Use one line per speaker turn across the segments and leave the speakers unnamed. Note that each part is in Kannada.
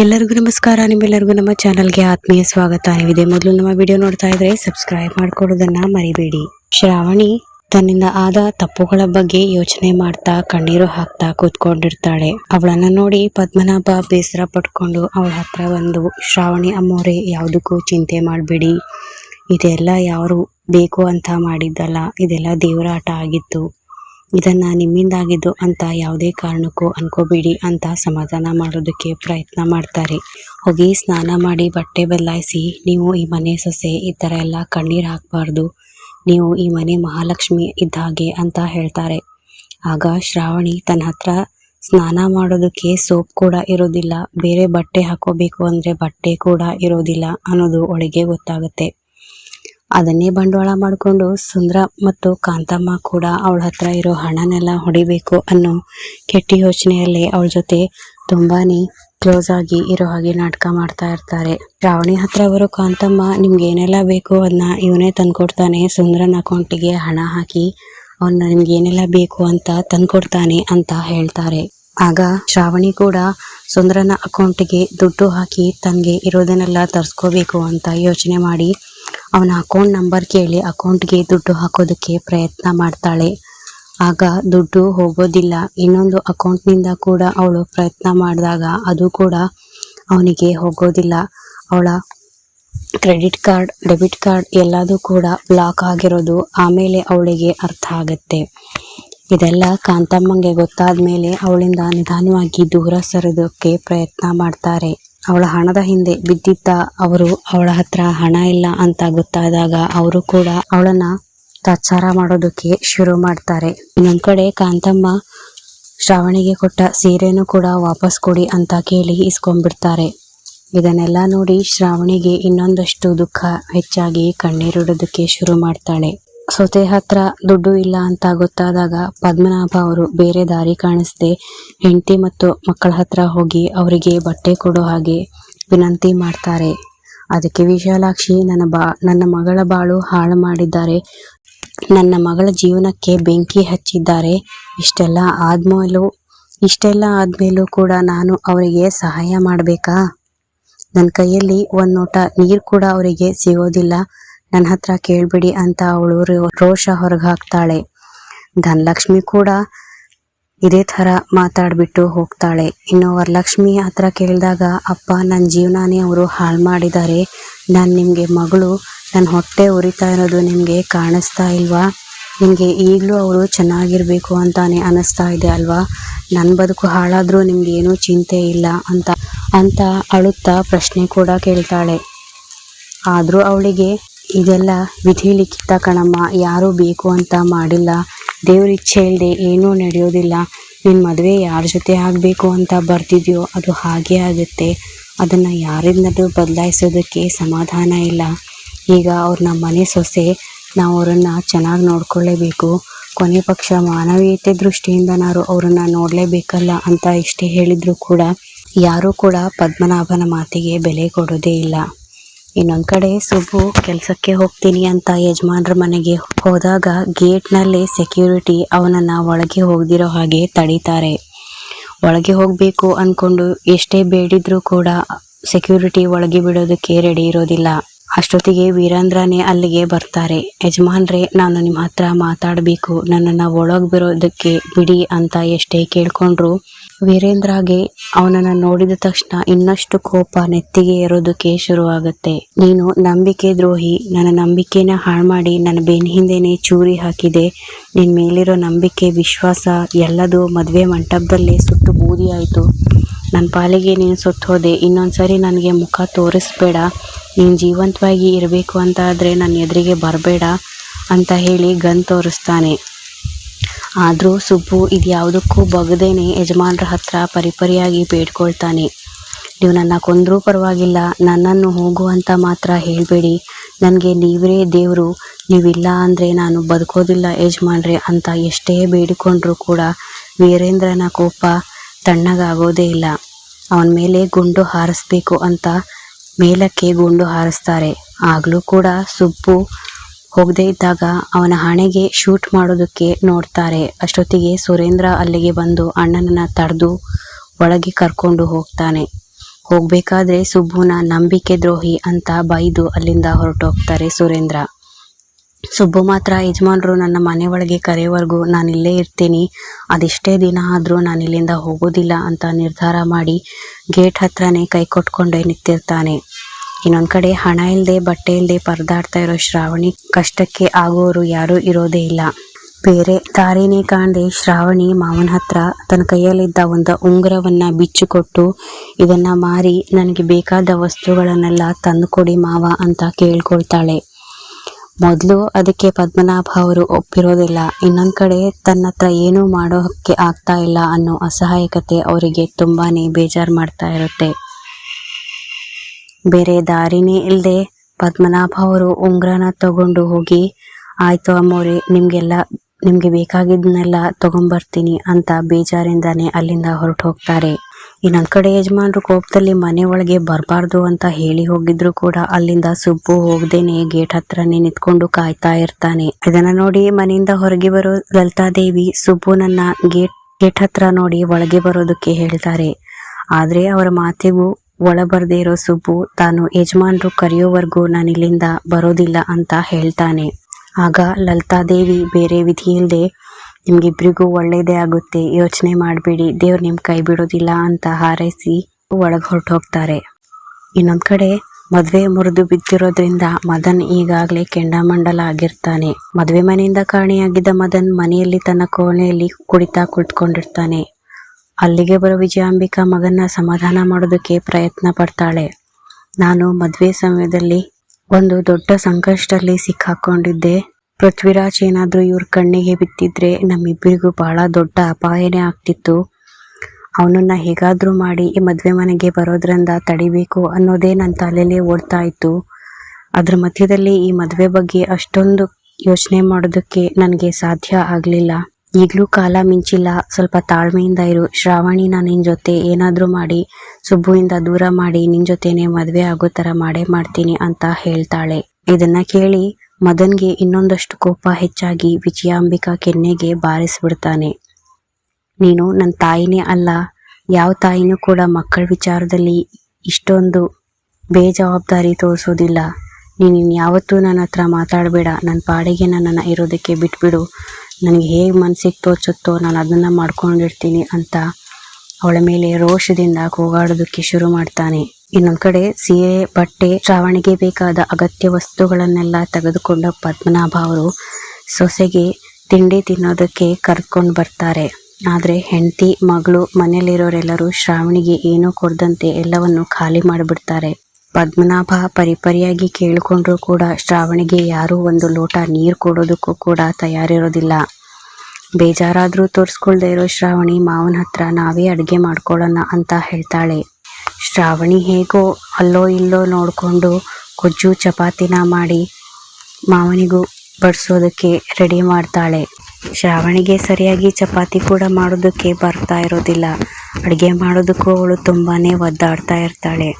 ಎಲ್ಲರಿಗೂ ನಮಸ್ಕಾರ, ನಿಮ್ಮೆಲ್ಲರಿಗೂ ನಮ್ಮ ಚಾನಲ್ಗೆ ಆತ್ಮೀಯ ಸ್ವಾಗತ. ಇದೆ ಮೊದಲು ನಮ್ಮ ವಿಡಿಯೋ ನೋಡ್ತಾ ಇದ್ರೆ ಸಬ್ಸ್ಕ್ರೈಬ್ ಮಾಡ್ಕೊಳ್ಳೋದನ್ನ ಮರಿಬೇಡಿ. ಶ್ರಾವಣಿ ತನ್ನಿಂದ ಆದ ತಪ್ಪುಗಳ ಬಗ್ಗೆ ಯೋಚನೆ ಮಾಡ್ತಾ ಕಣ್ಣೀರು ಹಾಕ್ತಾ ಕೂತ್ಕೊಂಡಿರ್ತಾಳೆ. ಅವಳನ್ನ ನೋಡಿ ಪದ್ಮನಾಭ ಬೇಸರ ಪಟ್ಕೊಂಡು ಅವಳ ಹತ್ರ ಬಂದು, ಶ್ರಾವಣಿ ಅಮ್ಮೋರೆ, ಯಾವುದಕ್ಕೂ ಚಿಂತೆ ಮಾಡಬೇಡಿ. ಇದೆಲ್ಲ ಯಾರು ಬೇಕು ಅಂತ ಮಾಡಿದ್ದಲ್ಲ, ಇದೆಲ್ಲ ದೇವರ ಆಟ ಆಗಿತ್ತು. ಇದನ್ನ ನಿಮ್ಮಿಂದಾಗಿದ್ದು ಅಂತ ಯಾವುದೇ ಕಾರಣಕ್ಕೂ ಅನ್ಕೋಬೇಡಿ ಅಂತ ಸಮಾಧಾನ ಮಾಡೋದಕ್ಕೆ ಪ್ರಯತ್ನ ಮಾಡ್ತಾರೆ. ಹೋಗಿ ಸ್ನಾನ ಮಾಡಿ ಬಟ್ಟೆ ಬದಲಾಯಿಸಿ, ನೀವು ಈ ಮನೆ ಸೊಸೆ ಈ ಥರ ಎಲ್ಲ ಕಣ್ಣೀರು ಹಾಕಬಾರ್ದು, ನೀವು ಈ ಮನೆ ಮಹಾಲಕ್ಷ್ಮಿ ಇದ್ದ ಹಾಗೆ ಅಂತ ಹೇಳ್ತಾರೆ. ಆಗ ಶ್ರಾವಣಿ ತನ್ನ ಹತ್ರ ಸ್ನಾನ ಮಾಡೋದಕ್ಕೆ ಸೋಪ್ ಕೂಡ ಇರೋದಿಲ್ಲ, ಬೇರೆ ಬಟ್ಟೆ ಹಾಕೋಬೇಕು ಅಂದ್ರೆ ಬಟ್ಟೆ ಕೂಡ ಇರೋದಿಲ್ಲ ಅನ್ನೋದು ಒಳಗೆ ಗೊತ್ತಾಗುತ್ತೆ. ಅದನ್ನೇ ಬಂಡವಾಳ ಮಾಡಿಕೊಂಡು ಸುಂದ್ರ ಮತ್ತು ಕಾಂತಮ್ಮ ಕೂಡ ಅವಳ ಹತ್ರ ಇರೋ ಹಣನೆಲ್ಲ ಹೊಡಿಬೇಕು ಅನ್ನೋ ಕೆಟ್ಟ ಯೋಚನೆಯಲ್ಲಿ ಅವಳ ಜೊತೆ ತುಂಬಾನೇ ಕ್ಲೋಸ್ ಆಗಿ ಇರೋ ಹಾಗೆ ನಾಟಕ ಮಾಡ್ತಾ ಇರ್ತಾರೆ. ಶ್ರಾವಣಿ ಹತ್ರ ಅವರು ಕಾಂತಮ್ಮ ನಿಮ್ಗೆ ಏನೆಲ್ಲ ಬೇಕು ಅದನ್ನ ಇವನೇ ತಂದ್ಕೊಡ್ತಾನೆ. ಸುಂದ್ರನ ಅಕೌಂಟಿಗೆ ಹಣ ಹಾಕಿ ಅವನ್ನ ನಿಮ್ಗೆ ಏನೆಲ್ಲ ಬೇಕು ಅಂತ ತಂದ್ಕೊಡ್ತಾನೆ ಅಂತ ಹೇಳ್ತಾರೆ. ಆಗ ಶ್ರಾವಣಿ ಕೂಡ ಸುಂದ್ರನ ಅಕೌಂಟಿಗೆ ದುಡ್ಡು ಹಾಕಿ ತನಗೆ ಇರೋದನ್ನೆಲ್ಲ ತರ್ಸ್ಕೋಬೇಕು ಅಂತ ಯೋಚನೆ ಮಾಡಿ ಅವನ ಅಕೌಂಟ್ ನಂಬರ್ ಕೇಳಿ ಅಕೌಂಟ್ಗೆ ದುಡ್ಡು ಹಾಕೋದಕ್ಕೆ ಪ್ರಯತ್ನ ಮಾಡ್ತಾಳೆ. ಆಗ ದುಡ್ಡು ಹೋಗೋದಿಲ್ಲ. ಇನ್ನೊಂದು ಅಕೌಂಟ್ನಿಂದ ಕೂಡ ಅವಳು ಪ್ರಯತ್ನ ಮಾಡಿದಾಗ ಅದು ಕೂಡ ಅವನಿಗೆ ಹೋಗೋದಿಲ್ಲ. ಅವಳ ಕ್ರೆಡಿಟ್ ಕಾರ್ಡ್ ಡೆಬಿಟ್ ಕಾರ್ಡ್ ಎಲ್ಲದೂ ಕೂಡ ಬ್ಲಾಕ್ ಆಗಿರೋದು ಆಮೇಲೆ ಅವಳಿಗೆ ಅರ್ಥ ಆಗುತ್ತೆ. ಇದೆಲ್ಲ ಕಾಂತಮ್ಮಂಗೆ ಗೊತ್ತಾದ ಮೇಲೆ ಅವಳಿಂದ ನಿಧಾನವಾಗಿ ದೂರ ಸರೋದಕ್ಕೆ ಪ್ರಯತ್ನ ಮಾಡ್ತಾರೆ. ಅವಳ ಹಣದ ಹಿಂದೆ ಬಿದ್ದಿದ್ದ ಅವರು ಅವಳ ಹತ್ರ ಹಣ ಇಲ್ಲ ಅಂತ ಗೊತ್ತಾದಾಗ ಅವರು ಕೂಡ ಅವಳನ್ನ ತಾತ್ಸಾರ ಮಾಡೋದಕ್ಕೆ ಶುರು ಮಾಡ್ತಾರೆ. ಇನ್ನೊಂದ್ ಕಡೆ ಕಾಂತಮ್ಮ ಶ್ರಾವಣಿಗೆ ಕೊಟ್ಟ ಸೀರೆನೂ ಕೂಡ ವಾಪಸ್ ಕೊಡಿ ಅಂತ ಕೇಳಿ ಇಸ್ಕೊಂಡ್ಬಿಡ್ತಾರೆ. ಇದನ್ನೆಲ್ಲ ನೋಡಿ ಶ್ರಾವಣಿಗೆ ಇನ್ನೊಂದಷ್ಟು ದುಃಖ ಹೆಚ್ಚಾಗಿ ಕಣ್ಣೀರಿಡೋದಕ್ಕೆ ಶುರು ಮಾಡ್ತಾಳೆ. ಸೊಸೆ ಹತ್ರ ದುಡ್ಡು ಇಲ್ಲ ಅಂತ ಗೊತ್ತಾದಾಗ ಪದ್ಮನಾಭ ಅವರು ಬೇರೆ ದಾರಿ ಕಾಣಿಸ್ದೆ ಹೆಂಡತಿ ಮತ್ತು ಮಕ್ಕಳ ಹತ್ರ ಹೋಗಿ ಅವರಿಗೆ ಬಟ್ಟೆ ಕೊಡೋ ಹಾಗೆ ವಿನಂತಿ ಮಾಡ್ತಾರೆ. ಅದಕ್ಕೆ ವಿಶಾಲಾಕ್ಷಿ, ನನ್ನ ಬಾ, ನನ್ನ ಮಗಳ ಬಾಳು ಹಾಳು ಮಾಡಿದ್ದಾರೆ. ನನ್ನ ಮಗಳ ಜೀವನಕ್ಕೆ ಬೆಂಕಿ ಹಚ್ಚಿದ್ದಾರೆ. ಇಷ್ಟೆಲ್ಲ ಆದ್ಮೇಲೂ ಇಷ್ಟೆಲ್ಲ ಆದ್ಮೇಲೂ ಕೂಡ ನಾನು ಅವರಿಗೆ ಸಹಾಯ ಮಾಡಬೇಕಾ? ನನ್ನ ಕೈಯಲ್ಲಿ ಒಂದು ನೋಟ ನೀರು ಕೂಡ ಅವರಿಗೆ ಸಿಗೋದಿಲ್ಲ. ನನ್ನ ಹತ್ರ ಕೇಳ್ಬಿಡಿ ಅಂತ ಅವಳು ರೋಷ ಹೊರಗೆ ಹಾಕ್ತಾಳೆ. ಧನಲಕ್ಷ್ಮಿ ಕೂಡ ಇದೇ ಥರ ಮಾತಾಡ್ಬಿಟ್ಟು ಹೋಗ್ತಾಳೆ. ಇನ್ನು ವರಲಕ್ಷ್ಮಿ ಹತ್ರ ಕೇಳಿದಾಗ, ಅಪ್ಪ ನನ್ನ ಜೀವನಾನೇ ಅವರು ಹಾಳು ಮಾಡಿದ್ದಾರೆ ನಾನು ನಿಮಗೆ ಮಗಳು. ನನ್ನ ಹೊಟ್ಟೆ ಉರಿತಾ ಇರೋದು ನಿಮಗೆ ಕಾಣಿಸ್ತಾ ಇಲ್ವಾ? ನಿಮಗೆ ಈಗಲೂ ಅವರು ಚೆನ್ನಾಗಿರ್ಬೇಕು ಅಂತಾನೆ ಅನ್ನಿಸ್ತಾ ಇದೆ ಅಲ್ವಾ? ನನ್ನ ಬದುಕು ಹಾಳಾದರೂ ನಿಮ್ಗೆ ಏನೂ ಚಿಂತೆ ಇಲ್ಲ ಅಂತ ಅಂತ ಅಳುತ್ತಾ ಪ್ರಶ್ನೆ ಕೂಡ ಕೇಳ್ತಾಳೆ. ಆದರೂ ಅವಳಿಗೆ ಇದೆಲ್ಲ ವಿಧಿ ಲಿಖಿತ ಕಣಮ್ಮ, ಯಾರು ಬೇಕು ಅಂತ ಮಾಡಿಲ್ಲ. ದೇವ್ರ ಇಚ್ಛೆ ಇಲ್ಲದೆ ಏನೂ ನಡೆಯೋದಿಲ್ಲ. ನಿನ್ನ ಮದುವೆ ಯಾರ ಜೊತೆ ಆಗಬೇಕು ಅಂತ ಬರ್ತಿದ್ಯೋ ಅದು ಹಾಗೇ ಆಗುತ್ತೆ. ಅದನ್ನು ಯಾರಿಂದಲೂ ಬದಲಾಯಿಸೋದಕ್ಕೆ ಸಮಾಧಾನ ಇಲ್ಲ. ಈಗ ಅವ್ರ ನಮ್ಮ ಮನೆ ಸೊಸೆ, ನಾವು ಅವರನ್ನು ಚೆನ್ನಾಗಿ ನೋಡ್ಕೊಳ್ಳೇಬೇಕು. ಕೊನೆ ಪಕ್ಷ ಮಾನವೀಯತೆ ದೃಷ್ಟಿಯಿಂದನಾರು ಅವರನ್ನು ನೋಡಲೇಬೇಕಲ್ಲ ಅಂತ ಇಷ್ಟೇ ಹೇಳಿದ್ರು ಕೂಡ, ಯಾರೂ ಕೂಡ ಪದ್ಮನಾಭನ ಮಾತಿಗೆ ಬೆಲೆ ಕೊಡೋದೇ ಇಲ್ಲ. ಇನ್ನೊಂದ್ ಕಡೆ ಸುಬ್ಬು ಕೆಲಸಕ್ಕೆ ಹೋಗ್ತೀನಿ ಅಂತ ಯಜಮಾನ್ರ ಮನೆಗೆ ಹೋದಾಗ ಗೇಟ್ನಲ್ಲಿ ಸೆಕ್ಯೂರಿಟಿ ಅವನನ್ನ ಒಳಗೆ ಹೋಗದಿರೋ ಹಾಗೆ ತಡೀತಾರೆ. ಒಳಗೆ ಹೋಗ್ಬೇಕು ಅನ್ಕೊಂಡು ಎಷ್ಟೇ ಬೇಡಿದ್ರು ಕೂಡ ಸೆಕ್ಯೂರಿಟಿ ಒಳಗೆ ಬಿಡೋದಕ್ಕೆ ರೆಡಿ ಇರೋದಿಲ್ಲ. ಅಷ್ಟೊತ್ತಿಗೆ ವೀರೇಂದ್ರನೇ ಅಲ್ಲಿಗೆ ಬರ್ತಾರೆ. ಯಜಮಾನ್ರೆ, ನಾನು ನಿಮ್ಮ ಹತ್ರ ಮಾತಾಡಬೇಕು. ನನ್ನನ್ನು ಒಳಗೆ ಬರೋದಕ್ಕೆ ಬಿಡಿ ಅಂತ ಎಷ್ಟೇ ಕೇಳ್ಕೊಂಡ್ರು ವೀರೇಂದ್ರಗೆ ಅವನನ್ನ ನೋಡಿದ ತಕ್ಷಣ ಇನ್ನಷ್ಟು ಕೋಪ ನೆತ್ತಿಗೆ ಏರೋದಕ್ಕೆ ಶುರುವಾಗುತ್ತೆ. ನೀನು ನಂಬಿಕೆ ದ್ರೋಹಿ, ನನ್ನ ನಂಬಿಕೆನ ಹಾಳು ಮಾಡಿ ನನ್ನ ಬೆನ್ ಹಿಂದೆನೆ ಚೂರಿ ಹಾಕಿದೆ. ನಿನ್ ಮೇಲಿರೋ ನಂಬಿಕೆ, ವಿಶ್ವಾಸ ಎಲ್ಲದು ಮದುವೆ ಮಂಟಪದಲ್ಲೇ ಸುಟ್ಟು ಬೂದಿ ಆಯಿತು ನನ್ನ ಪಾಲಿಗೆ ನೀನು ಸುತ್ತೋದೆ, ಇನ್ನೊಂದ್ಸರಿ ನನಗೆ ಮುಖ ತೋರಿಸ್ಬೇಡ. ನೀನು ಜೀವಂತವಾಗಿ ಇರಬೇಕು ಅಂತ ಆದರೆ ನನ್ನ ಎದುರಿಗೆ ಬರಬೇಡ ಅಂತ ಹೇಳಿ ಗನ್ ತೋರಿಸ್ತಾನೆ. ಆದರೂ ಸುಬ್ಬು ಇದು ಯಾವುದಕ್ಕೂ ಬಗದೇನೆ ಯಜಮಾನ್ರ ಹತ್ರ ಪರಿಪರಿಯಾಗಿ ಬೇಡ್ಕೊಳ್ತಾನೆ. ನೀವು ನನ್ನ ಕೊಂದರೂ ಪರವಾಗಿಲ್ಲ, ನನ್ನನ್ನು ಹೋಗು ಅಂತ ಮಾತ್ರ ಹೇಳಬೇಡಿ. ನನಗೆ ನೀವೇ ದೇವರು, ನೀವಿಲ್ಲ ಅಂದರೆ ನಾನು ಬದುಕೋದಿಲ್ಲ ಯಜಮಾನ್ರೆ ಅಂತ ಎಷ್ಟೇ ಬೇಡಿಕೊಂಡ್ರೂ ಕೂಡ ವೀರೇಂದ್ರನ ಕೋಪ ತಣ್ಣಗಾಗೋದೇ ಇಲ್ಲ. ಅವನ ಮೇಲೆ ಗುಂಡು ಹಾರಿಸ್ಬೇಕು ಅಂತ ಮೇಲಕ್ಕೆ ಗುಂಡು ಹಾರಿಸ್ತಾರೆ. ಆಗಲೂ ಕೂಡ ಸುಬ್ಬು ಹೋಗದೇ ಇದ್ದಾಗ ಅವನ ಹಣೆಗೆ ಶೂಟ್ ಮಾಡೋದಕ್ಕೆ ನೋಡ್ತಾರೆ. ಅಷ್ಟೊತ್ತಿಗೆ ಸುರೇಂದ್ರ ಅಲ್ಲಿಗೆ ಬಂದು ಅಣ್ಣನನ್ನ ತಡೆದು ಒಳಗೆ ಕರ್ಕೊಂಡು ಹೋಗ್ತಾನೆ. ಹೋಗಬೇಕಾದ್ರೆ ಸುಬ್ಬುನ ನಂಬಿಕೆ ದ್ರೋಹಿ ಅಂತ ಬೈದು ಅಲ್ಲಿಂದ ಹೊರಟೋಗ್ತಾರೆ ಸುರೇಂದ್ರ. ಸುಬ್ಬು ಮಾತ್ರ, ಯಜಮಾನ್ರು ನನ್ನ ಮನೆ ಒಳಗೆ ಕರೆಯವರೆಗೂ ನಾನು ಇಲ್ಲೇ ಇರ್ತೀನಿ. ಅದೆಷ್ಟೇ ದಿನ ಆದರೂ ನಾನು ಇಲ್ಲಿಂದ ಹೋಗೋದಿಲ್ಲ ಅಂತ ನಿರ್ಧಾರ ಮಾಡಿ ಗೇಟ್ ಹತ್ರನೇ ಕೈ ಕೊಟ್ಕೊಂಡೇ ನಿಂತಿರ್ತಾನೆ. ಇನ್ನೊಂದ್ ಕಡೆ ಹಣ ಇಲ್ಲದೆ ಬಟ್ಟೆ ಇಲ್ಲದೆ ಪರದಾಡ್ತಾ ಇರೋ ಶ್ರಾವಣಿ ಕಷ್ಟಕ್ಕೆ ಆಗೋರು ಯಾರು ಇರೋದೇ ಇಲ್ಲ. ಬೇರೆ ದಾರಿನೇ ಕಾಣದೆ ಶ್ರಾವಣಿ ಮಾವನ ಹತ್ರ ತನ್ನ ಕೈಯಲ್ಲಿದ್ದ ಒಂದು ಉಂಗುರವನ್ನ ಬಿಚ್ಚು ಕೊಟ್ಟು ಇದನ್ನ ಮಾರಿ ನನಗೆ ಬೇಕಾದ ವಸ್ತುಗಳನ್ನೆಲ್ಲ ತಂದುಕೊಡಿ ಮಾವ ಅಂತ ಕೇಳ್ಕೊಳ್ತಾಳೆ. ಮೊದಲು ಅದಕ್ಕೆ ಪದ್ಮನಾಭ ಅವರು ಒಪ್ಪಿರೋದಿಲ್ಲ. ಇನ್ನೊಂದ್ ಕಡೆ ತನ್ನ ಹತ್ರ ಏನೂ ಮಾಡೋಕ್ಕೆ ಆಗ್ತಾ ಇಲ್ಲ ಅನ್ನೋ ಅಸಹಾಯಕತೆ ಅವರಿಗೆ ತುಂಬಾನೇ ಬೇಜಾರು ಮಾಡ್ತಾ ಇರುತ್ತೆ. ಬೇರೆ ದಾರಿನೇ ಇಲ್ಲದೆ ಪದ್ಮನಾಭ ಅವರು ಉಂಗ್ರನ ತಗೊಂಡು ಹೋಗಿ, ಆಯ್ತು ಅಮ್ಮೋರೆ, ನಿಮ್ಗೆಲ್ಲ, ನಿಮ್ಗೆ ಬೇಕಾಗಿದ್ದನ್ನೆಲ್ಲ ತಗೊಂಬರ್ತೀನಿ ಅಂತ ಬೇಜಾರಿಂದಾನೆ ಅಲ್ಲಿಂದ ಹೊರಟು ಹೋಗ್ತಾರೆ ಇನ್ನೊಂದ್ ಕಡೆ ಯಜಮಾನ್ರು ಕೋಪದಲ್ಲಿ ಮನೆ ಒಳಗೆ ಬರಬಾರ್ದು ಅಂತ ಹೇಳಿ ಹೋಗಿದ್ರು ಕೂಡ ಅಲ್ಲಿಂದ ಸುಬ್ಬು ಹೋಗ್ದೇನೆ ಗೇಟ್ ಹತ್ರನೇ ನಿಂತ್ಕೊಂಡು ಕಾಯ್ತಾ ಇರ್ತಾನೆ. ಇದನ್ನ ನೋಡಿ ಮನೆಯಿಂದ ಹೊರಗೆ ಬರೋ ಲಲಿತಾದೇವಿ ಸುಬ್ಬುನನ್ನ ಗೇಟ್ ಗೇಟ್ ಹತ್ರ ನೋಡಿ ಒಳಗೆ ಬರೋದಕ್ಕೆ ಹೇಳ್ತಾರೆ. ಆದ್ರೆ ಅವರ ಮಾತಿಗೂ ಒಳ ಬರ್ದೇ ಇರೋ ಸುಬ್ಬು ತಾನು ಯಜಮಾನ್ರು ಕರೆಯೋವರೆಗೂ ನಾನು ಇಲ್ಲಿಂದ ಬರೋದಿಲ್ಲ ಅಂತ ಹೇಳ್ತಾನೆ. ಆಗ ಲಲಿತಾದೇವಿ ಬೇರೆ ವಿಧಿ ಇಲ್ಲದೆ ನಿಮ್ಗಿಬ್ರಿಗೂ ಒಳ್ಳೇದೇ ಆಗುತ್ತೆ, ಯೋಚನೆ ಮಾಡಬೇಡಿ, ದೇವ್ರು ನಿಮ್ ಕೈ ಬಿಡೋದಿಲ್ಲ ಅಂತ ಹಾರೈಸಿ ಒಳಗೆ ಹೊರಟು ಹೋಗ್ತಾರೆ ಇನ್ನೊಂದ್ ಕಡೆ ಮದುವೆ ಮುರಿದು ಬಿದ್ದಿರೋದ್ರಿಂದ ಮದನ್ ಈಗಾಗಲೇ ಕೆಂಡಾಮಂಡಲ ಆಗಿರ್ತಾನೆ. ಮದುವೆ ಮನೆಯಿಂದ ಕಾಣೆಯಾಗಿದ್ದ ಮದನ್ ಮನೆಯಲ್ಲಿ ತನ್ನ ಕೋಣೆಯಲ್ಲಿ ಕುಡಿತಾ ಕುಳಿತುಕೊಂಡಿರ್ತಾನೆ. ಅಲ್ಲಿಗೆ ಬರೋ ವಿಜಯಾಂಬಿಕಾ ಮಗನ್ನ ಸಮಾಧಾನ ಮಾಡೋದಕ್ಕೆ ಪ್ರಯತ್ನ ಪಡ್ತಾಳೆ. ನಾನು ಮದುವೆ ಸಮಯದಲ್ಲಿ ಒಂದು ದೊಡ್ಡ ಸಂಕಷ್ಟದಲ್ಲಿ ಸಿಕ್ಕಾಕೊಂಡಿದ್ದೆ. ಪೃಥ್ವಿರಾಜ್ ಏನಾದರೂ ಇವ್ರ ಕಣ್ಣಿಗೆ ಬಿತ್ತಿದ್ರೆ ನಮ್ಮಿಬ್ಬರಿಗೂ ಬಹಳ ದೊಡ್ಡ ಅಪಾಯನೇ ಆಗ್ತಿತ್ತು. ಅವನನ್ನ ಹೇಗಾದ್ರೂ ಮಾಡಿ ಈ ಮದುವೆ ಮನೆಗೆ ಬರೋದ್ರಿಂದ ತಡಿಬೇಕು ಅನ್ನೋದೇ ನನ್ನ ತಲೆಯಲ್ಲಿ ಓಡ್ತಾ ಇತ್ತು. ಅದ್ರ ಮಧ್ಯದಲ್ಲಿ ಈ ಮದುವೆ ಬಗ್ಗೆ ಅಷ್ಟೊಂದು ಯೋಚನೆ ಮಾಡೋದಕ್ಕೆ ನನಗೆ ಸಾಧ್ಯ ಆಗ್ಲಿಲ್ಲ. ಈಗ್ಲೂ ಕಾಲ ಮಿಂಚಿಲ್ಲ. ಸ್ವಲ್ಪ ತಾಳ್ಮೆಯಿಂದ ಇರು. ಶ್ರಾವಣಿನ ನಿನ್ ಜೊತೆ ಏನಾದ್ರೂ ಮಾಡಿ, ಸುಬ್ಬುವಿಂದ ದೂರ ಮಾಡಿ, ನಿನ್ ಜೊತೆನೆ ಮದ್ವೆ ಆಗೋ ತರ ಮಾಡೇ ಮಾಡ್ತೀನಿ ಅಂತ ಹೇಳ್ತಾಳೆ. ಇದನ್ನ ಕೇಳಿ ಮದನ್ಗೆ ಇನ್ನೊಂದಷ್ಟು ಕೋಪ ಹೆಚ್ಚಾಗಿ ವಿಜಯಾಂಬಿಕಾ ಕೆನ್ನೆಗೆ ಬಾರಿಸ್ಬಿಡ್ತಾನೆ. ನೀನು ನನ್ನ ತಾಯಿನೇ ಅಲ್ಲ. ಯಾವ ತಾಯಿನೂ ಕೂಡ ಮಕ್ಕಳ ವಿಚಾರದಲ್ಲಿ ಇಷ್ಟೊಂದು ಬೇಜವಾಬ್ದಾರಿ ತೋರಿಸೋದಿಲ್ಲ. ನೀನು ಯಾವತ್ತೂ ನನ್ನ ಹತ್ರ ಮಾತಾಡಬೇಡ. ನನ್ನ ಪಾಡಿಗೆ ನನ್ನನ್ನು ಇರೋದಕ್ಕೆ ಬಿಟ್ಬಿಡು. ನನಗೆ ಹೇಗೆ ಮನಸ್ಸಿಗೆ ತೋಚುತ್ತೋ ನಾನು ಅದನ್ನು ಮಾಡ್ಕೊಂಡಿರ್ತೀನಿ ಅಂತ ಅವಳ ಮೇಲೆ ರೋಷದಿಂದ ಕೂಗಾಡೋದಕ್ಕೆ ಶುರು ಮಾಡ್ತಾನೆ. ಇನ್ನೊಂದು ಕಡೆ ಸಿಎ ಬಟ್ಟೆ, ಶ್ರಾವಣಿಗೆ ಬೇಕಾದ ಅಗತ್ಯ ವಸ್ತುಗಳನ್ನೆಲ್ಲ ತೆಗೆದುಕೊಂಡ ಪದ್ಮನಾಭ ಅವರು ಸೊಸೆಗೆ ತಿಂಡಿ ತಿನ್ನೋದಕ್ಕೆ ಕರ್ಕೊಂಡು ಬರ್ತಾರೆ. ಆದರೆ ಹೆಂಡತಿ, ಮಗಳು ಮನೆಯಲ್ಲಿರೋರೆಲ್ಲರೂ ಶ್ರಾವಣಿಗೆ ಏನೂ ಕೊಡದಂತೆ ಎಲ್ಲವನ್ನು ಖಾಲಿ ಮಾಡಿಬಿಡ್ತಾರೆ. ಪದ್ಮನಾಭ ಪರಿಪರಿಯಾಗಿ ಕೇಳಿಕೊಂಡ್ರೂ ಕೂಡ ಶ್ರಾವಣಿಗೆ ಯಾರೂ ಒಂದು ಲೋಟ ನೀರು ಕೊಡೋದಕ್ಕೂ ಕೂಡ ತಯಾರಿರೋದಿಲ್ಲ. ಬೇಜಾರಾದರೂ ತೋರಿಸ್ಕೊಳ್ದೆ ಇರೋ ಶ್ರಾವಣಿ ಮಾವನ ಹತ್ರ ನಾವೇ ಅಡುಗೆ ಮಾಡ್ಕೊಳ್ಳೋಣ ಅಂತ ಹೇಳ್ತಾಳೆ. ಶ್ರಾವಣಿ ಹೇಗೋ ಅಲ್ಲೋ ಇಲ್ಲೋ ನೋಡಿಕೊಂಡು ಕೊಜ್ಜು ಚಪಾತಿನ ಮಾಡಿ ಮಾವನಿಗೂ ಬಡಿಸೋದಕ್ಕೆ ರೆಡಿ ಮಾಡ್ತಾಳೆ. ಶ್ರಾವಣಿಗೆ ಸರಿಯಾಗಿ ಚಪಾತಿ ಕೂಡ ಮಾಡೋದಕ್ಕೆ ಬರ್ತಾ ಇರೋದಿಲ್ಲ. ಅಡುಗೆ ಮಾಡೋದಕ್ಕೂ ಅವಳು ತುಂಬಾನೇ ಒದ್ದಾಡ್ತಾ ಇರ್ತಾಳೆ.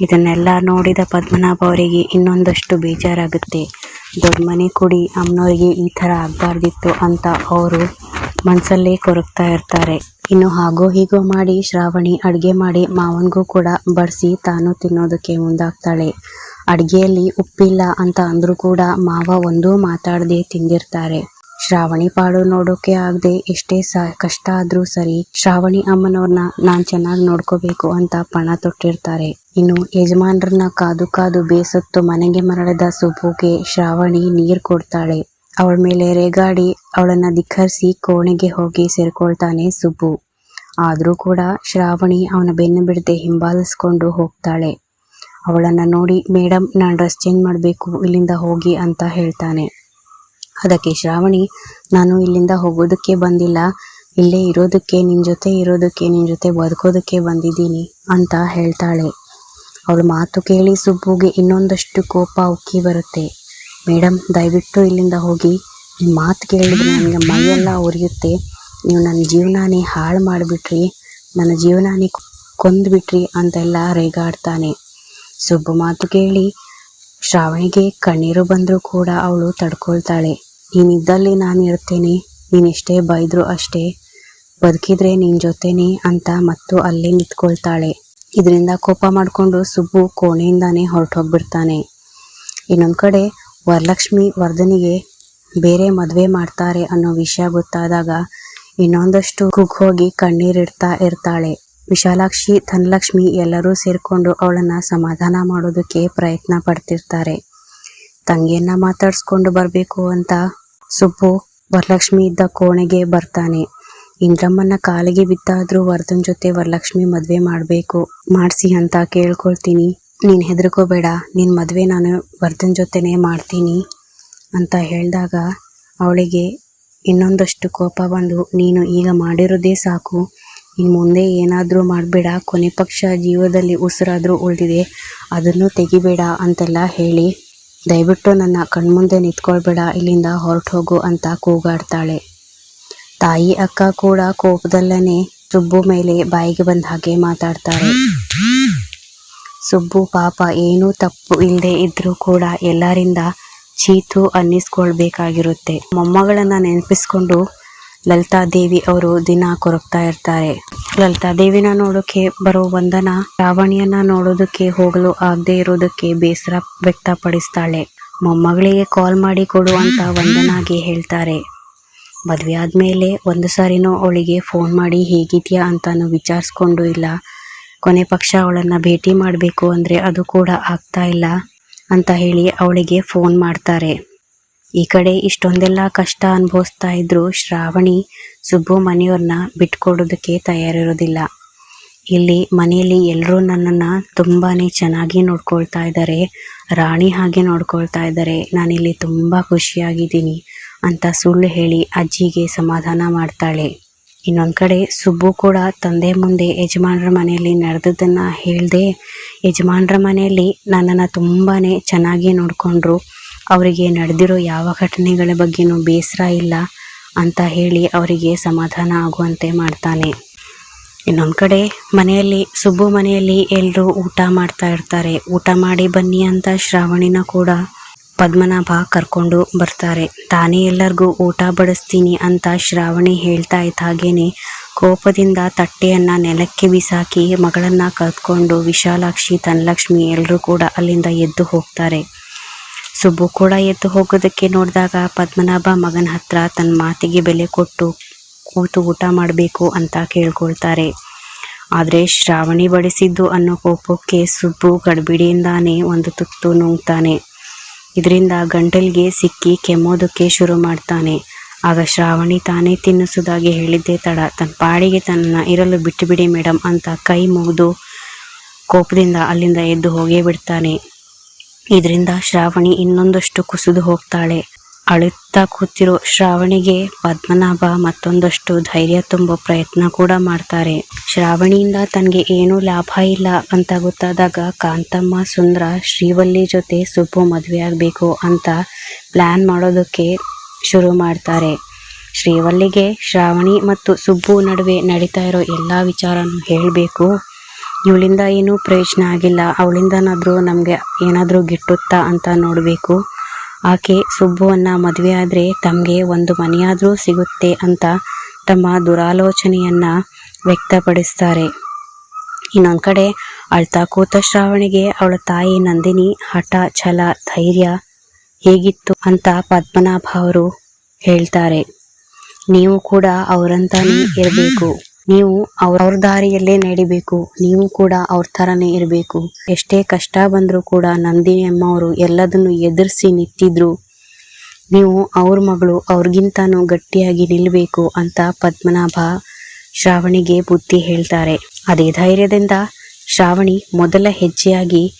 ಇದನ್ನೆಲ್ಲ ನೋಡಿದ ಪದ್ಮನಾಭ ಅವರಿಗೆ ಇನ್ನೊಂದಷ್ಟು ಬೇಜಾರಾಗುತ್ತೆ. ದೊಡ್ಡ ಮನೆ ಕುಡಿ, ಅಮ್ಮನವರಿಗೆ ಈ ಥರ ಆಗಬಾರ್ದಿತ್ತು ಅಂತ ಅವರು ಮನಸ್ಸಲ್ಲೇ ಕೊರಗ್ತಾ ಇರ್ತಾರೆ. ಇನ್ನು ಹಾಗೋ ಹೀಗೋ ಮಾಡಿ ಶ್ರಾವಣಿ ಅಡುಗೆ ಮಾಡಿ ಮಾವನಿಗೂ ಕೂಡ ಬಡಿಸಿ ತಾನು ತಿನ್ನೋದಕ್ಕೆ ಮುಂದಾಗ್ತಾಳೆ. ಅಡುಗೆಯಲ್ಲಿ ಉಪ್ಪಿಲ್ಲ ಅಂತ ಅಂದರೂ ಕೂಡ ಮಾವ ಒಂದೂ ಮಾತಾಡದೆ ತಿಂದಿರ್ತಾರೆ. ಶ್ರಾವಣಿ ಪಾಡು ನೋಡೋಕೆ ಆಗದೆ ಎಷ್ಟೇ ಕಷ್ಟ ಆದ್ರೂ ಸರಿ ಶ್ರಾವಣಿ ಅಮ್ಮನವ್ರನ್ನ ನಾನ್ ಚೆನ್ನಾಗಿ ನೋಡ್ಕೋಬೇಕು ಅಂತ ಪಣ ತೊಟ್ಟಿರ್ತಾರೆ. ಇನ್ನು ಯಜಮಾನ್ರನ್ನ ಕಾದು ಕಾದು ಬೇಸತ್ತು ಮನೆಗೆ ಮರಳದ ಸುಬ್ಬುಗೆ ಶ್ರಾವಣಿ ನೀರ್ ಕೊಡ್ತಾಳೆ. ಅವಳ ಮೇಲೆ ರೇಗಾಡಿ ಅವಳನ್ನ ಧಿಕ್ಕರಿಸಿ ಕೋಣೆಗೆ ಹೋಗಿ ಸೇರ್ಕೊಳ್ತಾನೆ ಸುಬ್ಬು ಆದರೂ ಕೂಡ ಶ್ರಾವಣಿ ಅವನ ಬೆನ್ನು ಬಿಡದೆ ಹಿಂಬಾಲಿಸ್ಕೊಂಡು ಹೋಗ್ತಾಳೆ. ಅವಳನ್ನ ನೋಡಿ ಮೇಡಮ್ ನಾನು ಡ್ರೆಸ್ ಚೇಂಜ್ ಮಾಡಬೇಕು, ಇಲ್ಲಿಂದ ಹೋಗಿ ಅಂತ ಹೇಳ್ತಾನೆ. ಅದಕ್ಕೆ ಶ್ರಾವಣಿ, ನಾನು ಇಲ್ಲಿಂದ ಹೋಗೋದಕ್ಕೆ ಬಂದಿಲ್ಲ. ಇಲ್ಲೇ ಇರೋದಕ್ಕೆ ನಿನ್ನ ಜೊತೆ ಇರೋದಕ್ಕೆ ನಿನ್ನ ಜೊತೆ ಬದುಕೋದಕ್ಕೆ ಬಂದಿದ್ದೀನಿ ಅಂತ ಹೇಳ್ತಾಳೆ. ಅವಳು ಮಾತು ಕೇಳಿ ಸುಬ್ಬುಗೆ ಇನ್ನೊಂದಷ್ಟು ಕೋಪ ಉಕ್ಕಿ ಬರುತ್ತೆ. ಮೇಡಮ್ ದಯವಿಟ್ಟು ಇಲ್ಲಿಂದ ಹೋಗಿ. ನಿಮ್ಮ ಮಾತು ಕೇಳಿದ್ರೆ ನನಗೆ ಮೈಯೆಲ್ಲ ಉರಿಯುತ್ತೆ. ನೀವು ನನ್ನ ಜೀವನಾನೇ ಹಾಳು ಮಾಡಿಬಿಟ್ರಿ, ನನ್ನ ಜೀವನಾನೇ ಕೊಂದ್ಬಿಟ್ರಿ ಅಂತೆಲ್ಲ ರೇಗಾಡ್ತಾನೆ. ಸುಬ್ಬು ಮಾತು ಕೇಳಿ ಶ್ರಾವಣಿಗೆ ಕಣ್ಣೀರು ಬಂದರೂ ಕೂಡ ಅವಳು ತಡ್ಕೊಳ್ತಾಳೆ. ನೀನಿದ್ದಲ್ಲಿ ನಾನು ಇರ್ತೇನೆ ನೀನೆಷ್ಟೇ ಬೈದ್ರು ಅಷ್ಟೇ. ಬದುಕಿದ್ರೆ ನಿನ್ನ ಜೊತೆನೆ ಅಂತ ಮತ್ತು ಅಲ್ಲೇ ನಿಂತ್ಕೊಳ್ತಾಳೆ. ಇದರಿಂದ ಕೋಪ ಮಾಡಿಕೊಂಡು ಸುಬ್ಬು ಕೋಣೆಯಿಂದಾನೇ ಹೊರಟೋಗ್ಬಿಡ್ತಾನೆ. ಇನ್ನೊಂದು ಕಡೆ ವರಲಕ್ಷ್ಮಿ ವರ್ಧನಿಗೆ ಬೇರೆ ಮದುವೆ ಮಾಡ್ತಾರೆ ಅನ್ನೋ ವಿಷಯ ಗೊತ್ತಾದಾಗ ಇನ್ನೊಂದಷ್ಟು ಕುಗ್ ಹೋಗಿ ಕಣ್ಣೀರಿಡ್ತಾ ಇರ್ತಾಳೆ. ವಿಶಾಲಾಕ್ಷಿ, ಧನಲಕ್ಷ್ಮಿ ಎಲ್ಲರೂ ಸೇರಿಕೊಂಡು ಅವಳನ್ನ ಸಮಾಧಾನ ಮಾಡೋದಕ್ಕೆ ಪ್ರಯತ್ನ ಪಡ್ತಿರ್ತಾರೆ. ತಂಗಿಯನ್ನ ಮಾತಾಡಿಸ್ಕೊಂಡು ಬರಬೇಕು ಅಂತ ಸುಬ್ಬು ವರಲಕ್ಷ್ಮಿ ಇದ್ದ ಕೋಣೆಗೆ ಬರ್ತಾನೆ. ಇಂದ್ರಮ್ಮನ ಕಾಲಿಗೆ ಬಿದ್ದಾದ್ರೂ ವರದನ್ ಜೊತೆ ವರಲಕ್ಷ್ಮಿ ಮದ್ವೆ ಮಾಡ್ಬೇಕು. ಮಾಡಿಸಿ ಅಂತ ಕೇಳ್ಕೊಳ್ತೀನಿ. ನೀನ್ ಹೆದರ್ಕೋಬೇಡ. ನಿನ್ ಮದ್ವೆ ನಾನು ವರದನ್ ಜೊತೆನೇ ಮಾಡ್ತೀನಿ ಅಂತ ಹೇಳಿದಾಗ ಅವಳಿಗೆ ಇನ್ನೊಂದಷ್ಟು ಕೋಪ ಬಂದು, ನೀನು ಈಗ ಮಾಡಿರೋದೇ ಸಾಕು. ಇನ್ನು ಮುಂದೆ ಏನಾದರೂ ಮಾಡಬೇಡ. ಕೊನೆ ಪಕ್ಷ ಜೀವದಲ್ಲಿ ಉಸಿರಾದರೂ ಉಳಿದಿದೆ. ಅದನ್ನು ತೆಗಿಬೇಡ ಅಂತೆಲ್ಲ ಹೇಳಿ ದಯವಿಟ್ಟು ನನ್ನ ಕಣ್ಮುಂದೆ ನಿಂತ್ಕೊಳ್ಬೇಡ, ಇಲ್ಲಿಂದ ಹೊರಟು ಹೋಗು ಅಂತ ಕೂಗಾಡ್ತಾಳೆ. ತಾಯಿ ಅಕ್ಕ ಕೂಡ ಕೋಪದಲ್ಲೇ ಸುಬ್ಬು ಮೇಲೆ ಬಾಯಿಗೆ ಬಂದ ಹಾಗೆ ಮಾತಾಡ್ತಾರೆ. ಸುಬ್ಬು ಪಾಪ ಏನೂ ತಪ್ಪು ಇಲ್ಲದೆ ಇದ್ರೂ ಕೂಡ ಎಲ್ಲರಿಂದ ಚೀತು ಅನ್ನಿಸ್ಕೊಳ್ಬೇಕಾಗಿರುತ್ತೆ. ಮೊಮ್ಮಗಳನ್ನ ನೆನಪಿಸ್ಕೊಂಡು ಲಲಿತಾ ದೇವಿ ಅವರು ದಿನ ಕೊರಗ್ತಾ ಇರ್ತಾರೆ. ಲಲಿತಾ ದೇವಿನ ನೋಡೋಕೆ ಬರೋ ವಂದನ, ರಾವಣಿಯನ್ನ ನೋಡೋದಕ್ಕೆ ಹೋಗಲು ಆಗದೆ ಇರೋದಕ್ಕೆ ಬೇಸರ ವ್ಯಕ್ತಪಡಿಸ್ತಾಳೆ. ಮೊಮ್ಮಗಳಿಗೆ ಕಾಲ್ ಮಾಡಿ ಕೊಡು ಅಂತ ವಂದನಾಗೆ ಹೇಳ್ತಾರೆ. ಮದುವೆ ಆದ್ಮೇಲೆ ಒಂದು ಸಾರಿನೂ ಅವಳಿಗೆ ಫೋನ್ ಮಾಡಿ ಹೇಗಿದ್ಯಾ ಅಂತಾನು ವಿಚಾರಿಸ್ಕೊಂಡು ಇಲ್ಲ. ಕೊನೆ ಪಕ್ಷ ಅವಳನ್ನ ಭೇಟಿ ಮಾಡಬೇಕು ಅಂದ್ರೆ ಅದು ಕೂಡ ಆಗ್ತಾ ಇಲ್ಲ ಅಂತ ಹೇಳಿ ಅವಳಿಗೆ ಫೋನ್ ಮಾಡ್ತಾರೆ. ಈ ಕಡೆ ಇಷ್ಟೊಂದೆಲ್ಲ ಕಷ್ಟ ಅನುಭವಿಸ್ತಾ ಇದ್ರು ಶ್ರಾವಣಿ ಸುಬ್ಬು ಮನೆಯವ್ರನ್ನ ಬಿಟ್ಕೊಡೋದಕ್ಕೆ ತಯಾರಿರೋದಿಲ್ಲ. ಇಲ್ಲಿ ಮನೆಯಲ್ಲಿ ಎಲ್ಲರೂ ನನ್ನನ್ನು ತುಂಬಾನೇ ಚೆನ್ನಾಗಿ ನೋಡ್ಕೊಳ್ತಾ ಇದ್ದಾರೆ. ರಾಣಿ ಹಾಗೆ ನೋಡ್ಕೊಳ್ತಾ ಇದ್ದಾರೆ. ನಾನಿಲ್ಲಿ ತುಂಬ ಖುಷಿಯಾಗಿದ್ದೀನಿ ಅಂತ ಸುಳ್ಳು ಹೇಳಿ ಅಜ್ಜಿಗೆ ಸಮಾಧಾನ ಮಾಡ್ತಾಳೆ. ಇನ್ನೊಂದು ಕಡೆ ಸುಬ್ಬು ಕೂಡ ತಂದೆ ಮುಂದೆ ಯಜಮಾನ್ರ ಮನೆಯಲ್ಲಿ ನಡೆದದನ್ನು ಹೇಳದೆ, ಯಜಮಾನ್ರ ಮನೆಯಲ್ಲಿ ನನ್ನನ್ನು ತುಂಬಾ ಚೆನ್ನಾಗಿ ನೋಡಿಕೊಂಡ್ರು. ಅವರಿಗೆ ನಡೆದಿರೋ ಯಾವ ಘಟನೆಗಳ ಬಗ್ಗೆನೂ ಬೇಸರ ಇಲ್ಲ ಅಂತ ಹೇಳಿ ಅವರಿಗೆ ಸಮಾಧಾನ ಆಗುವಂತೆ ಮಾಡ್ತಾನೆ. ಇನ್ನೊಂದು ಕಡೆ ಮನೆಯಲ್ಲಿ, ಸುಬ್ಬು ಮನೆಯಲ್ಲಿ ಎಲ್ಲರೂ ಊಟ ಮಾಡ್ತಾ ಇರ್ತಾರೆ. ಊಟ ಮಾಡಿ ಬನ್ನಿ ಅಂತ ಶ್ರಾವಣಿನ ಕೂಡ ಪದ್ಮನಾಭ ಕರ್ಕೊಂಡು ಬರ್ತಾರೆ. ತಾನೇ ಎಲ್ಲರಿಗೂ ಊಟ ಬಡಿಸ್ತೀನಿ ಅಂತ ಶ್ರಾವಣಿ ಹೇಳ್ತಾ ಇದ್ದ ಹಾಗೇನೆ ಕೋಪದಿಂದ ತಟ್ಟೆಯನ್ನ ನೆಲಕ್ಕೆ ಬಿಸಾಕಿ ಮಗಳನ್ನು ಕರ್ಕೊಂಡು ವಿಶಾಲಾಕ್ಷಿ, ಧನಲಕ್ಷ್ಮಿ ಎಲ್ಲರೂ ಕೂಡ ಅಲ್ಲಿಂದ ಎದ್ದು ಹೋಗ್ತಾರೆ. ಸುಬ್ಬು ಕೂಡ ಎದ್ದು ಹೋಗೋದಕ್ಕೆ ನೋಡಿದಾಗ ಪದ್ಮನಾಭ ಮಗನ ಹತ್ರ ತನ್ನ ಮಾತಿಗೆ ಬೆಲೆ ಕೊಟ್ಟು ಕೂತು ಊಟ ಮಾಡಬೇಕು ಅಂತ ಕೇಳ್ಕೊಳ್ತಾರೆ. ಆದರೆ ಶ್ರಾವಣಿ ಬಡಿಸಿದ್ದು ಅನ್ನೋ ಕೋಪಕ್ಕೆ ಸುಬ್ಬು ಗಡ್ಬಿಡಿಯಿಂದಾನೇ ಒಂದು ತುತ್ತು ನುಂಗ್ತಾನೆ. ಇದರಿಂದ ಗಂಟಲಿಗೆ ಸಿಕ್ಕಿ ಕೆಮ್ಮೋದಕ್ಕೆ ಶುರು ಮಾಡ್ತಾನೆ. ಆಗ ಶ್ರಾವಣಿ ತಾನೇ ತಿನ್ನಿಸೋದಾಗಿ ಹೇಳಿದ್ದೇ ತಡ. ತನ್ನ ಪಾಡಿಗೆ ತನ್ನ ಇರಲು ಬಿಟ್ಟುಬಿಡಿ ಮೇಡಮ್ ಅಂತ ಕೈ ಮುಗಿದು ಕೋಪದಿಂದ ಅಲ್ಲಿಂದ ಎದ್ದು ಹೋಗೇ ಬಿಡ್ತಾನೆ. ಇದರಿಂದ ಶ್ರಾವಣಿ ಇನ್ನೊಂದಷ್ಟು ಕುಸಿದು ಹೋಗ್ತಾಳೆ. ಅಳುತ್ತಾ ಕೂತಿರೋ ಶ್ರಾವಣಿಗೆ ಪದ್ಮನಾಭ ಮತ್ತೊಂದಷ್ಟು ಧೈರ್ಯ ತುಂಬೋ ಪ್ರಯತ್ನ ಕೂಡ ಮಾಡ್ತಾರೆ. ಶ್ರಾವಣಿಯಿಂದ ತನಗೆ ಏನೂ ಲಾಭ ಇಲ್ಲ ಅಂತ ಗೊತ್ತಾದಾಗ ಕಾಂತಮ್ಮ, ಸುಂದರ, ಶ್ರೀವಲ್ಲಿ ಜೊತೆ ಸುಬ್ಬು ಮದುವೆ ಆಗಬೇಕು ಅಂತ ಪ್ಲ್ಯಾನ್ ಮಾಡೋದಕ್ಕೆ ಶುರು ಮಾಡ್ತಾರೆ. ಶ್ರೀವಲ್ಲಿಗೆ ಶ್ರಾವಣಿ ಮತ್ತು ಸುಬ್ಬು ನಡುವೆ ನಡೀತಾ ಇರೋ ಎಲ್ಲ ವಿಚಾರನೂ ಹೇಳಬೇಕು. ಇವಳಿಂದ ಏನೂ ಪ್ರಯೋಜನ ಆಗಿಲ್ಲ. ಅವಳಿಂದನಾದರೂ ನಮಗೆ ಏನಾದರೂ ಗಿಟ್ಟುತ್ತಾ ಅಂತ ನೋಡಬೇಕು. ಆಕೆ ಸುಬ್ಬುವನ್ನ ಮದುವೆ ಆದರೆ ತಮಗೆ ಒಂದು ಮನೆಯಾದರೂ ಸಿಗುತ್ತೆ ಅಂತ ತಮ್ಮ ದುರಾಲೋಚನೆಯನ್ನ ವ್ಯಕ್ತಪಡಿಸ್ತಾರೆ. ಇನ್ನೊಂದು ಕಡೆ ಅಳ್ತಾ ಕೂತ ಶ್ರಾವಣಿಗೆ ಅವಳ ತಾಯಿ ನಂದಿನಿ, ಹಠ, ಛಲ, ಧೈರ್ಯ ಹೇಗಿತ್ತು ಅಂತ ಪದ್ಮನಾಭ ಅವರು ಹೇಳ್ತಾರೆ. ನೀವು ಕೂಡ ಅವರಂತಾನೇ ಇರಬೇಕು. ನೀವು ಅವ್ರ ಅವ್ರ ದಾರಿಯಲ್ಲೇ ನಡಿಬೇಕು. ನೀವು ಕೂಡ ಅವ್ರ ಥರನೇ ಇರಬೇಕು. ಎಷ್ಟೇ ಕಷ್ಟ ಬಂದರೂ ಕೂಡ ನಂದಿನಿ ಅಮ್ಮ ಅವರು ಎಲ್ಲದನ್ನು ಎದುರಿಸಿ ನಿಂತಿದ್ರು. ನೀವು ಅವ್ರ ಮಗಳು ಅವ್ರಿಗಿಂತನೂ ಗಟ್ಟಿಯಾಗಿ ನಿಲ್ಲಬೇಕು ಅಂತ ಪದ್ಮನಾಭ ಶ್ರಾವಣಿಗೆ ಬುದ್ಧಿ ಹೇಳ್ತಾರೆ. ಅದೇ ಧೈರ್ಯದಿಂದ ಶ್ರಾವಣಿ ಮೊದಲ ಹೆಜ್ಜೆಯಾಗಿ,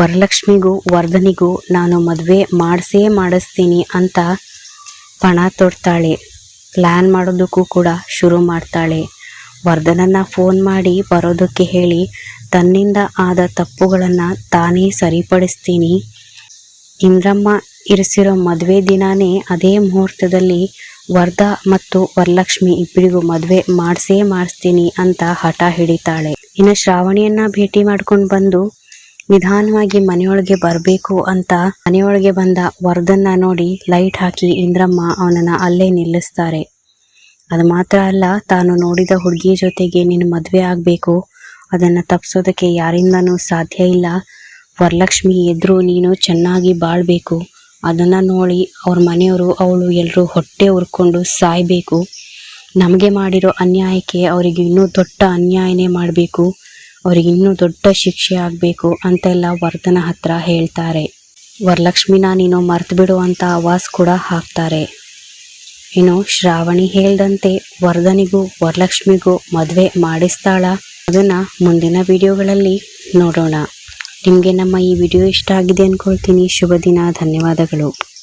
ವರಲಕ್ಷ್ಮಿಗೂ ವರ್ಧನಿಗೂ ನಾನು ಮದುವೆ ಮಾಡಿಸೇ ಮಾಡಿಸ್ತೀನಿ ಅಂತ ಪಣ ತೊಡ್ತಾಳೆ. ಪ್ಲ್ಯಾನ್ ಮಾಡೋದಕ್ಕೂ ಕೂಡ ಶುರು ಮಾಡ್ತಾಳೆ. ವರ್ಧನನ್ನ ಫೋನ್ ಮಾಡಿ ಬರೋದಕ್ಕೆ ಹೇಳಿ, ತನ್ನಿಂದ ಆದ ತಪ್ಪುಗಳನ್ನು ತಾನೇ ಸರಿಪಡಿಸ್ತೀನಿ. ಇಂದ್ರಮ್ಮ ಇರಿಸಿರೋ ಮದುವೆ ದಿನಾನೇ ಅದೇ ಮುಹೂರ್ತದಲ್ಲಿ ವರ್ಧ ಮತ್ತು ವರಲಕ್ಷ್ಮಿ ಇಬ್ಬರಿಗೂ ಮದುವೆ ಮಾಡಿಸೇ ಮಾಡಿಸ್ತೀನಿ ಅಂತ ಹಠ ಹಿಡಿತಾಳೆ. ಇನ್ನು ಶ್ರಾವಣಿಯನ್ನ ಭೇಟಿ ಮಾಡ್ಕೊಂಡು ಬಂದು ನಿಧಾನವಾಗಿ ಮನೆಯೊಳಗೆ ಬರಬೇಕು ಅಂತ ಮನೆಯೊಳಗೆ ಬಂದ ವರ್ಧನ್ನ ನೋಡಿ ಲೈಟ್ ಹಾಕಿ ಇಂದ್ರಮ್ಮ ಅವನನ್ನ ಅಲ್ಲೇ ನಿಲ್ಲಿಸ್ತಾರೆ. ಅದು ಮಾತ್ರ ಅಲ್ಲ, ತಾನು ನೋಡಿದ ಹುಡುಗಿ ಜೊತೆಗೆ ನೀನು ಮದುವೆ ಆಗಬೇಕು. ಅದನ್ನು ತಪ್ಪಿಸೋದಕ್ಕೆ ಯಾರಿಂದನೂ ಸಾಧ್ಯ ಇಲ್ಲ. ವರಲಕ್ಷ್ಮಿ ಎದುರು ನೀನು ಚೆನ್ನಾಗಿ ಬಾಳ್ಬೇಕು. ಅದನ್ನು ನೋಡಿ ಅವ್ರ ಮನೆಯವರು, ಅವಳು ಎಲ್ಲರೂ ಹೊಟ್ಟೆ ಉರ್ಕೊಂಡು ಸಾಯ್ಬೇಕು. ನಮಗೆ ಮಾಡಿರೋ ಅನ್ಯಾಯಕ್ಕೆ ಅವರಿಗೆ ಇನ್ನೂ ದೊಡ್ಡ ಅನ್ಯಾಯನೇ ಮಾಡಬೇಕು. ಅವ್ರಿಗೆ ಇನ್ನೂ ದೊಡ್ಡ ಶಿಕ್ಷೆ ಆಗಬೇಕು ಅಂತೆಲ್ಲ ವರ್ಧನ ಹತ್ರ ಹೇಳ್ತಾರೆ. ವರಲಕ್ಷ್ಮಿನ ನೀನು ಮರ್ತು ಬಿಡು ಅಂತ ಆವಾಜ್ ಕೂಡ ಹಾಕ್ತಾರೆ. ಇನ್ನು ಶ್ರಾವಣಿ ಹೇಳ್ದಂತೆ ವರ್ಧನಿಗೂ ವರಲಕ್ಷ್ಮಿಗೂ ಮದುವೆ ಮಾಡಿಸ್ತಾಳ. ಅದನ್ನ ಮುಂದಿನ ವಿಡಿಯೋಗಳಲ್ಲಿ ನೋಡೋಣ. ನಿಮಗೆ ನಮ್ಮ ಈ ವಿಡಿಯೋ ಇಷ್ಟ ಆಗಿದೆ ಅನ್ಕೊಳ್ತೀನಿ. ಶುಭ ದಿನ. ಧನ್ಯವಾದಗಳು.